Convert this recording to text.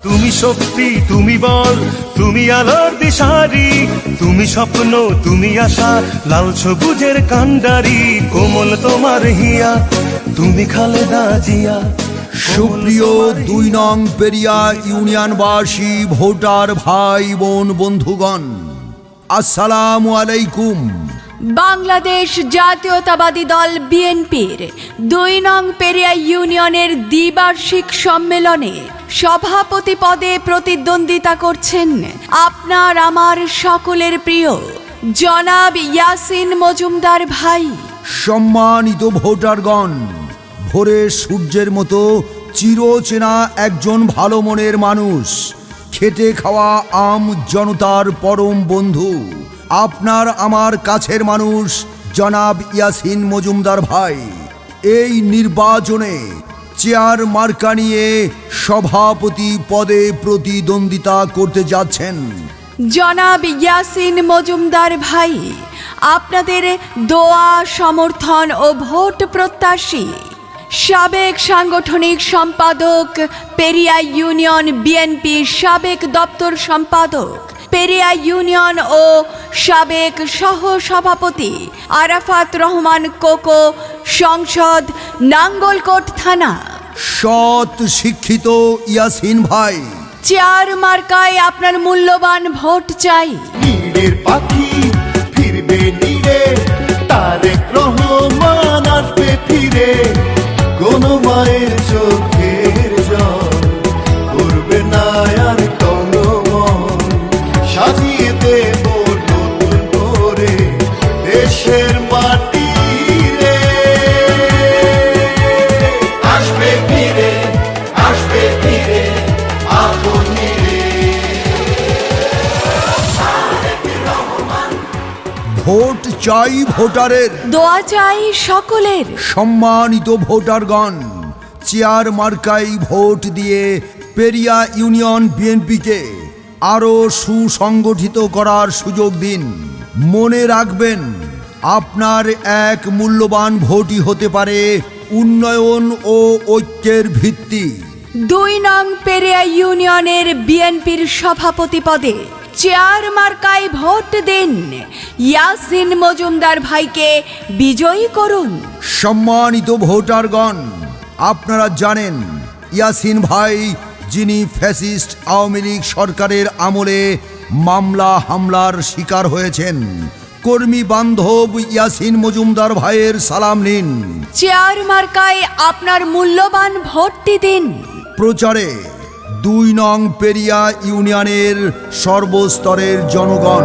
তুমি শক্তি তুমি বল তুমি আলোর দিশারি তুমি স্বপ্ন তুমি আশা লাল সবুজের কান্ডারি কোমল তোমার হিয়া তুমি খালেদা জিয়া সুপ্রিয় দুই নং পেরিয়া ইউনিয়ন ইউনিয়নবাসী ভোটার ভাই বোন বন্ধুগণ আসসালামু আলাইকুম। বাংলাদেশ জাতীয়তাবাদী দল বিএনপির দুই নং পেরিয়া ইউনিয়নের দ্বিবার্ষিক সম্মেলনে সভাপতি পদে প্রতিদ্বন্দ্বিতা করছেন আপনার আমার সকলের প্রিয় জনাব ইয়াসিন মজুমদার ভাই। সম্মানিত ভোটারগণ, ভোরে সূর্যের মতো চিরচেনা একজন ভালো মনের মানুষ, খেটে খাওয়া আম জনতার পরম বন্ধু আপনার আমার কাছের মানুষ, জনাব ইয়াসিন মজুমদার ভাই। এই নির্বাচনে চেয়ার মার্কা নিয়ে সভাপতি পদে প্রতিদ্বন্দ্বিতা করতে যাচ্ছেন। জনাব ইয়াসিন মজুমদার ভাই, আপনাদের দোয়া, সমর্থন ও ভোট প্রত্যাশী। সাবেক সাংগঠনিক সম্পাদক, পেরিয়া ইউনিয়ন বিএনপি সাবেক দপ্তর সম্পাদক পেরিয়া ইউনিয়ন ও সাবেক সহ সভাপতি আরাফাত রহমান কোকো সংসদ নাঙ্গলকোট থানা। সৎ শিক্ষিত ইয়াসিন ভাই। চেয়ার মার্কায় আপনার মূল্যবান ভোট চাই। নীড়ের পাখি ফিরবে নীড়ে তারেক রহমান আসবে ফিরে। কোন মায়ের দেশের মাটি রে। আসবে ফিরে আসবে ফিরে নীড়ে। ভোট চাই ভোটারের। দোয়া চাই সকলের। সম্মানিত ভোটারগণ চেয়ার মার্কাই ভোট দিয়ে পেরিয়া ইউনিয়ন বিএনপিকে আরও সুসংগঠিত করার সুযোগ দিন। মনে রাখবেন আপনার এক মূল্যবান ভোটই হতে পারে উন্নয়ন ও ঐক্যের ভিত্তি। দুই নং পেরিয়া ইউনিয়নের বিএনপির সভাপতি পদে চেয়ার মার্কায় ভোট দিন ইয়াসিন মজুমদার ভাইকে বিজয়ী করুন। সম্মানিত ভোটারগণ আপনারা জানেন ইয়াসিন ভাই যিনি ফ্যাসিস্ট আওয়ামী লীগ সরকারের আমলে মামলা হামলার শিকার হয়েছেন। কর্মী বান্ধব ইয়াসিন মজুমদার ভাইয়ের সালাম নিন। চেয়ার মার্কায় আপনার মূল্যবান ভর্তি দিন। প্রচারে দুই নং পেরিয়া ইউনিয়নের সর্বস্তরের জনগণ।